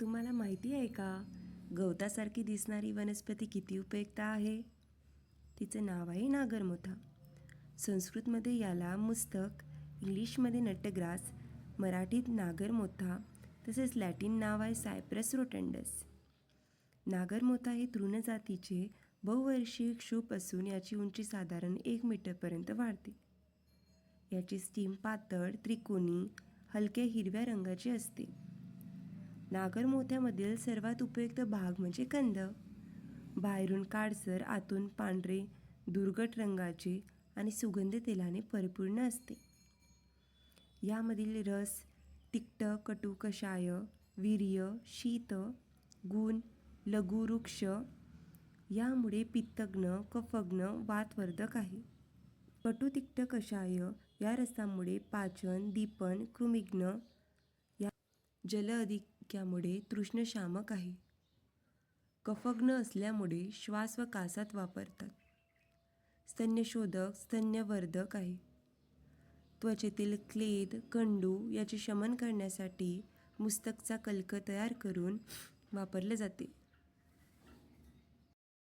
तुम्हाला माहिती आहे का? गवतासारखी दिसणारी वनस्पती किती उपयुक्त आहे? तिचं नाव आहे नागरमोथा. संस्कृतमध्ये याला मुस्तक इंग्लिशमध्ये नटग्रास मराठीत नागरमोथा तसेच लॅटिन नाव आहे सायप्रस रोटंडस. नागरमोथा हे तृणजातीचे बहुवर्षीय क्षूप असून याची उंची साधारण एक मीटरपर्यंत वाढते. याची स्टीम पातळ त्रिकोणी हलक्या हिरव्या रंगाची असते. नागरमोथ्यामधील सर्वात उपयुक्त भाग म्हणजे कंद. बाहेरून काळसर आतून पांढरे दुर्गट रंगाचे आणि सुगंधी तेलाने परिपूर्ण असते. यामधील रस तिकट कटू कषाय वीर्य शीत गुण लघुवृक्ष यामुळे पित्तग्न कफग्न वातवर्धक आहे. कटुतिक्त कषाय या रसामुळे पाचन दीपन कृमिग्न या जल अधिक अधिक्यामुळे तृष्णशामक आहे. कफग्न असल्यामुळे श्वास व कासात वापरतात. स्तन्यशोधक स्तन्यवर्धक आहे. त्वचेतील क्लेद कंडू याचे शमन करण्यासाठी मुस्तकचा कल्क तयार करून वापरले जाते.